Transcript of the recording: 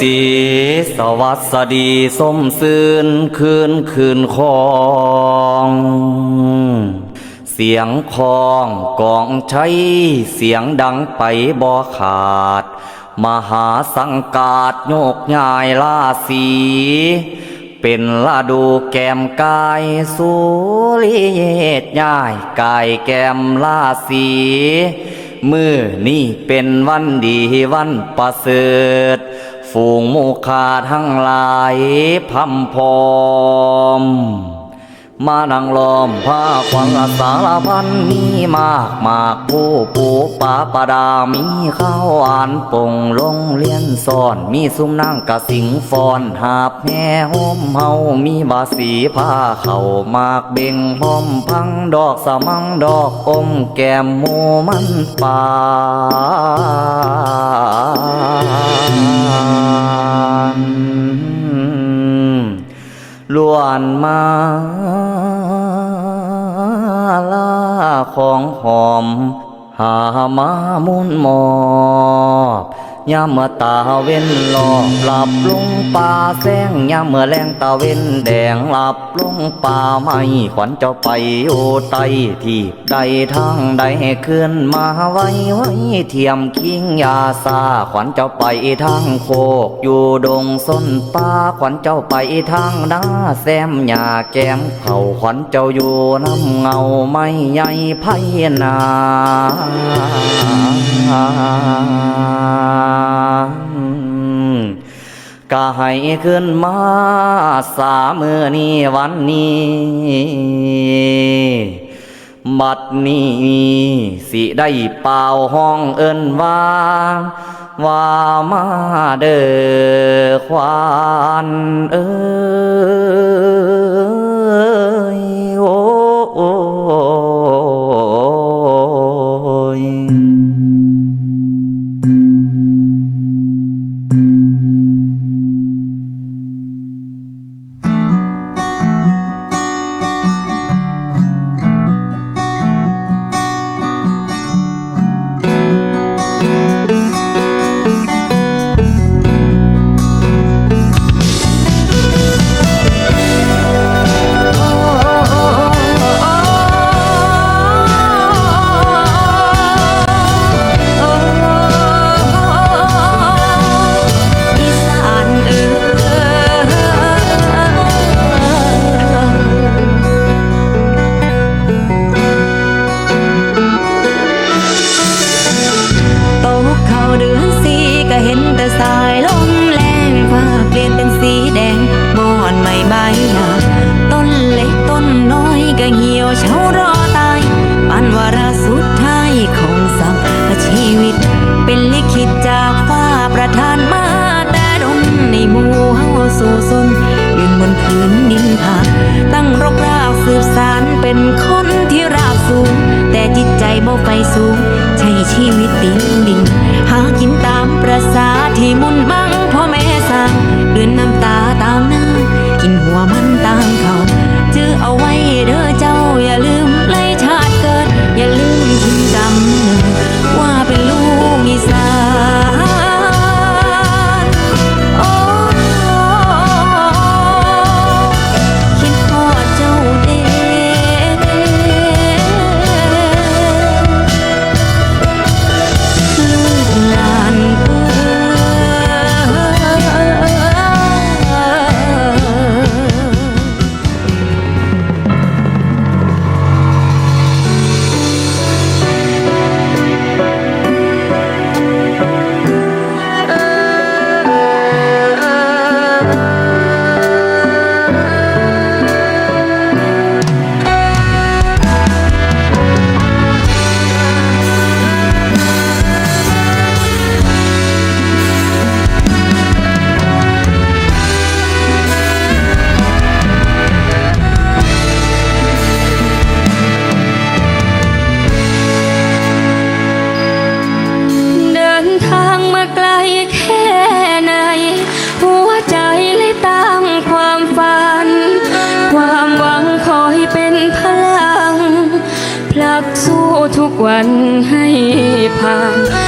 สีสวัสดีสมซื่นคืนคืนคองเสียงคองกองใช้เสียงดังไปบ่ขาด มหาสังกาดโยกยายลาสี เป็นลาดูแกมกายสุริเยตยายกายแกมลาสีมือนี่เป็นวันดีวันประเสริฐ ฝูงหมูคาทั้งหลายพัมพร้อม มานังล้อมผ้าควันละสารพันมีมากมากผู้ปูปาปาดามีข้าวอ่านปงโรงเรียนสอนมีซุ้มนั่งกะสิงฟอนหาบแห่โฮมเฮามีบาสีผ้าเข่ามากเบ่งพร้อมพังดอกสมังดอกอมแก้มหมูมันปา ล้วนมาลาของหอม หามามุนหมอบ ยามเมื่อตาเว้นหลอบหลับลงป่าแสงยามเมื่อแรงตาเว้นแดงหลับลงป่าไม่ขวัญเจ้าไปโอไตที่ใดทางใดให้ขึ้นมาไว้ไว้เทียมคิงยาซาขวัญเจ้าไปทางโคกอยู่ดงส้นป่าขวัญเจ้าไปทางนาแซมหญ้าแก้มเขาขวัญเจ้าอยู่น้ำเงาไม่ใหญ่ไพนา ก็ให้ขึ้นมาสามือนี้วันนี้ บัดนี้สิได้เป่าห้องเอินว่า ว่ามาเด้อควานเอ้ย บ่ไปสูง ใช้ชีวิตติงดินหากินตามประสาที่มุนมังพ่อแม่สั่งเดือนน้ำตาตามน้ำกินหัวมันตามเขาจื้อเอาไว้เด้อ ทุกวันให้ผ่าน